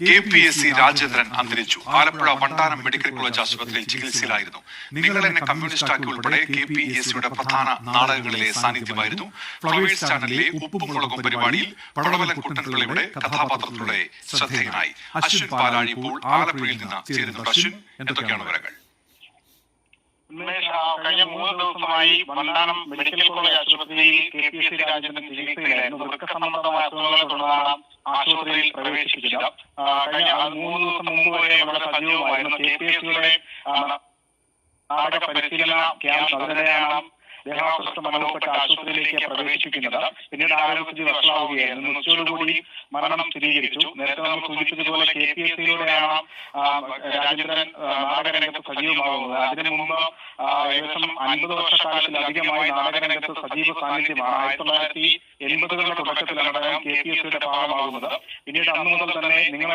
K P S C Rajendran അന്തരിച്ചു. Alappuzha Vandanam medical college ആശുപത്രിയിൽ ചികിത്സയിലായിരുന്നു. നിങ്ങൾ എന്നെ കമ്മ്യൂണിസ്റ്റ് ആക്കി ഉൾപ്പെടെ കെ പി എസ് സിയുടെ പ്രധാന നാടകങ്ങളിലെ സാന്നിധ്യമായിരുന്നു. ഫ്ലവേഴ്സ് ചാനലിലെ ഉപ്പും മുളകും പരിപാടിയിൽ പടവലം കുട്ടൻപിള്ളയുടെ കഥാപാത്രത്തിലൂടെ ശ്രദ്ധേയനായി. അശ്വിൻ പാലാഴി ഇപ്പോൾ ആലപ്പുഴയിൽ നിന്ന് ചേരുന്നുണ്ട്. അശ്വിൻ എന്തൊക്കെയാണ് വിവരങ്ങൾ? കഴിഞ്ഞ മൂന്ന് ദിവസമായി വണ്ടാനം മെഡിക്കൽ കോളേജ് ആശുപത്രിയിൽ K P S C Rajendran ചികിത്സയിലായിരുന്നു. വൃക്ക സംബന്ധമായ അസുഖങ്ങളെ തുടർന്നാണ് ആശുപത്രിയിൽ പ്രവേശിപ്പിച്ചില്ല. കഴിഞ്ഞ മൂന്ന് ദിവസം മുമ്പ് വരെ വളരെ സജീവമായിരുന്നു കെ പി എസ് സിയുടെ നാടക പരിശീലന ക്യാമ്പ് അതിനിടെയാണ് ദേഹാസ്വസ്ഥ മനോഹപ്പെട്ട ആശുപത്രിയിലേക്ക് പ്രവേശിപ്പിക്കുന്നത് പിന്നീട് ആരോഗ്യസ്ഥിതി വഷളാവുകയായിരുന്നു. ഉച്ചയോടുകൂടി മരണം സ്ഥിരീകരിച്ചു. നേരത്തെ നമ്മൾ സൂചിപ്പിച്ചതുപോലെ കെ പി എസ് സിയിലൂടെയാണ് രാജേന്ദ്രൻ നാടകരംഗത്ത് സജീവമാകുന്നത് അതിനു മുമ്പ് ഏകദേശം അൻപത് വർഷക്കാലത്തിലധികമായി നാടകരംഗത്ത് സജീവ സാന്നിധ്യമാണ്. ആയിരത്തി തൊള്ളായിരത്തി എൺപതുകളുടെ തുടക്കത്തിലാണ് കെ പി എസ് സിയുടെ ഭാഗമാകുന്നത് പിന്നീട് അന്നു മുതൽ തന്നെ നിങ്ങൾ